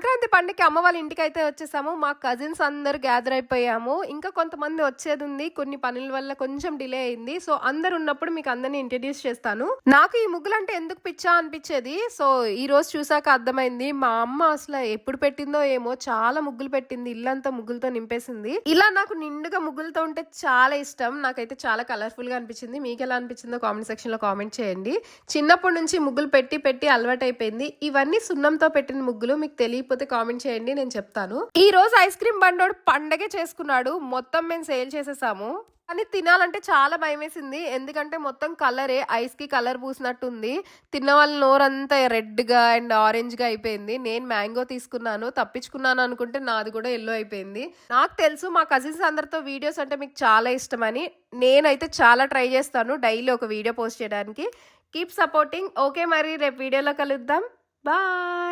సంక్రాంతి పండుగకి అమ్మ వాళ్ళ ఇంటికి అయితే వచ్చేసాము. మా కజిన్స్ అందరు గ్యాదర్ అయిపోయాము. ఇంకా కొంతమంది వచ్చేది ఉంది. కొన్ని పనుల వల్ల కొంచెం డిలే అయింది. సో అందరు ఉన్నప్పుడు మీకు అందరిని ఇంట్రడ్యూస్ చేస్తాను. నాకు ఈ ముగ్గులు అంటే ఎందుకు పిచ్చా అనిపించేది? సో ఈ రోజు చూసాక అర్థమైంది. మా అమ్మ అసలు ఎప్పుడు పెట్టిందో ఏమో చాలా ముగ్గులు పెట్టింది. ఇల్లంతా ముగ్గులతో నింపేసింది. ఇలా నాకు నిండుగా ముగ్గులతో ఉంటే చాలా ఇష్టం. నాకైతే చాలా కలర్ఫుల్గా అనిపించింది. మీకు ఎలా అనిపించిందో కామెంట్ సెక్షన్లో కామెంట్ చేయండి. చిన్నప్పటి నుంచి ముగ్గులు పెట్టి పెట్టి అలవాటు అయిపోయింది ఇవన్నీ సున్నంతో పెట్టిన ముగ్గులు. మీకు తెలియకపోతే కామెంట్ చేయండి నేను చెప్తాను. ఈ రోజు ఐస్ క్రీమ్ బండోడు పండగే చేసుకున్నాడు. మొత్తం మేము సేల్ చేసేసాము. కానీ తినాలంటే చాలా భయం వేసింది ఎందుకంటే మొత్తం కలరే ఐస్కి కలర్ పూసినట్టుంది. తిన్న వాళ్ళ నోరంతా రెడ్గా అండ్ ఆరెంజ్గా అయిపోయింది. నేను మ్యాంగో తీసుకున్నాను తప్పించుకున్నాను అనుకుంటే నాది కూడా ఎల్లో అయిపోయింది. నాకు తెలుసు మా కజిన్స్ అందరితో వీడియోస్ అంటే మీకు చాలా ఇష్టమని. నేనైతే చాలా ట్రై చేస్తాను డైలీ ఒక వీడియో పోస్ట్ చేయడానికి. Keep supporting. ఓకే మరి రేపు వీడియోలో కలుద్దాం. బాయ్.